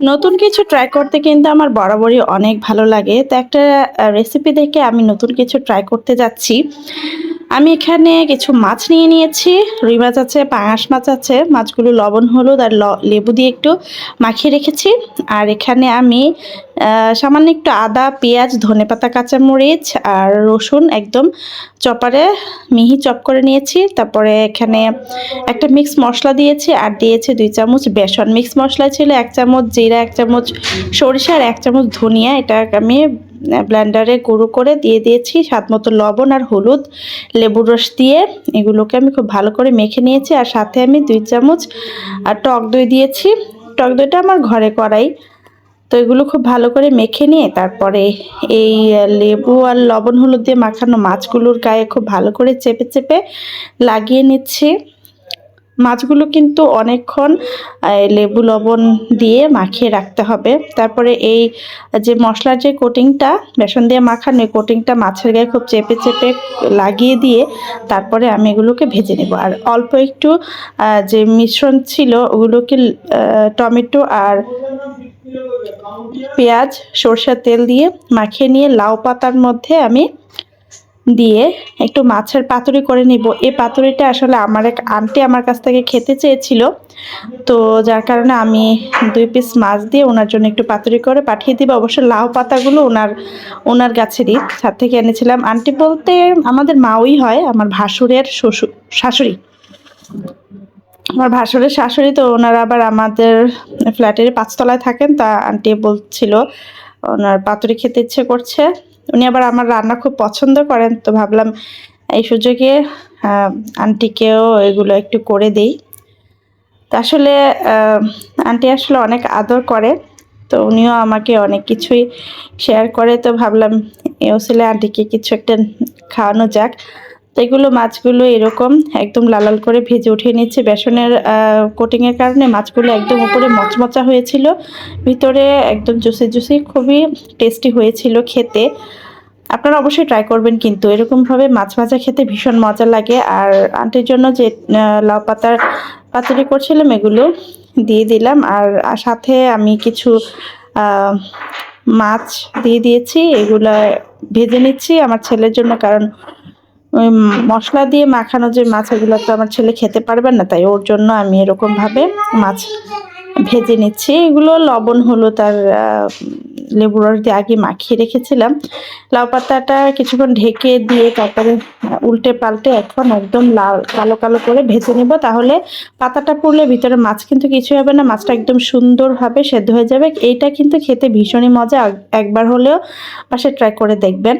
নতুন কিছু ট্রাই করতে কিন্তু আমার বরাবরই অনেক ভালো লাগে। তো একটা রেসিপি দেখে আমি নতুন কিছু ট্রাই করতে যাচ্ছি। আমি এখানে কিছু মাছ নিয়ে নিয়েছি। রুই মাছ আছে, পাঙাশ মাছ আছে। মাছগুলো লবণ, হলুদ আর লেবু দিয়ে একটু মাখিয়ে রেখেছি। আর এখানে আমি সামান্য একটু আদা, পেঁয়াজ ধনে ধনেপাতা, কাঁচামরিচ আর রসুন একদম চপারে মিহি চপ করে নিয়েছি। তারপরে এখানে একটা মিক্স মশলা দিয়েছি আর দিয়েছি দুই চামচ বেসন। মিক্স মশলা ছিল এক চামচ জিরা, এক চামচ সরিষা আর এক চামচ ধনিয়া। এটা আমি ব্লেন্ডারে গুঁড়ো করে দিয়ে দিয়েছি স্বাদ মতো লবণ আর হলুদ, লেবুর রস দিয়ে। এগুলোকে আমি খুব ভালো করে মেখে নিয়েছি আর সাথে আমি দুই চামচ আর টক দই দিয়েছি। টক দইটা আমার ঘরে করাই তো এগুলো খুব ভালো করে মেখে নিয়ে তারপরে এই লেবু আর লবণ হলুদ দিয়ে মাখানো মাছগুলোর গায়ে খুব ভালো করে চেপে চেপে লাগিয়ে নিচ্ছি। মাছগুলো কিন্তু অনেকক্ষণ লেবু লবণ দিয়ে মাখিয়ে রাখতে হবে। তারপরে এই যে মশলার যে কোটিংটা বেসন দিয়ে মাখানো কোটিংটা মাছের গায়ে খুব চেপে চেপে লাগিয়ে দিয়ে তারপরে আমি এগুলোকে ভেজে নেব। আর অল্প একটু যে মিশ্রণ ছিল ওগুলোকে টমেটো আর পেঁয়াজ, সরষের তেল দিয়ে মাখিয়ে নিয়ে লাউ পাতার মধ্যে আমি দিয়ে একটু মাছের পাতুরি করে নিব। এই পাতুরিটা আসলে আমার এক আন্টি আমার কাছ থেকে খেতে চেয়েছিল। তো যার কারণে আমি দুই পিস মাছ দিয়ে ওনার জন্য একটু পাতুরি করে পাঠিয়ে দিব। অবশ্য লাউ পাতাগুলো ওনার ওনার গাছেরই। ছাদ থেকে এনেছিলাম। আন্টি বলতে আমাদের মাওই হয়, আমার ভাসুরের শ্বশুর শাশুড়ি। আমার ভাসুরের শাশুড়ি তো ওনারা আবার আমাদের ফ্ল্যাটের পাঁচতলায় থাকেন। তা আন্টি বলছিল, ওনার পাতুরি খেতে ইচ্ছে করছে। উনি আবার আমার রান্না খুব পছন্দ করেন, তো ভাবলাম এই সুযোগে আন্টিকেও এগুলো একটু করে দিই। তো আসলে আন্টি আসলে অনেক আদর করে, তো উনিও আমাকে অনেক কিছুই শেয়ার করে, তো ভাবলাম এও ছেলে আন্টিকে কিছু একটা খাওয়ানো যাক। তো এগুলো মাছগুলো এরকম একদম লালাল করে ভেজে উঠিয়ে নিচ্ছে বেসনের কোটিংয়ের কারণে মাছগুলো একদম উপরে মচমচা হয়েছিল, ভিতরে একদম জুসি জুসি, খুবই টেস্টি হয়েছিল খেতে। আপনারা অবশ্যই ট্রাই করবেন কিন্তু। এরকমভাবে মাছ ভাজা খেতে ভীষণ মজা লাগে। আর আন্টির জন্য যে লাউ পাতার পাতুরি করছিলাম, এগুলো দিয়ে দিলাম। আর সাথে আমি কিছু মাছ দিয়ে দিয়েছি। এগুলো ভেজে নিচ্ছি আমার ছেলের জন্য। কারণ, ওই মশলা দিয়ে মাখানো যে মাছ, এগুলো তো আমার ছেলে খেতে পারবেন না। তাই ওর জন্য আমি এরকমভাবে মাছ ভেজে নিচ্ছি। এগুলো লবণ, হলুদ আর লেবু রস দিয়ে আগে মাখিয়ে রেখেছিলাম। লাউ পাতাটা কিছুক্ষণ ঢেকে দিয়ে তারপরে উল্টে পাল্টে এখন একদম লাল, কালো কালো করে ভেজে নেব। তাহলে পাতাটা পড়লে ভিতরে মাছ কিন্তু কিছু হবে না, মাছটা একদম সুন্দরভাবে সেদ্ধ হয়ে যাবে। এইটা কিন্তু খেতে ভীষণই মজা, একবার হলেও পাশে ট্রাই করে দেখবেন।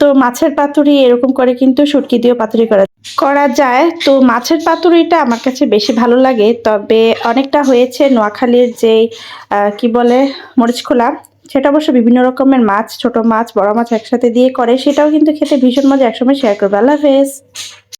তো মাছের পাতুরি এরকম করে কিন্তু সুটকি দিয়েও পাতুরি করা করা যায়। তো মাছের পাতুরিটা আমার কাছে বেশি ভালো লাগে, তবে অনেকটা হয়েছে নোয়াখালীর যে কি বলে, মরিচ খোলা। সেটা অবশ্য বিভিন্ন রকমের মাছ, ছোট মাছ, বড় মাছ একসাথে দিয়ে করে, সেটাও কিন্তু খেতে ভীষণ মজা। একসময় শেয়ার করবে। আল্লাহ হাফেজ।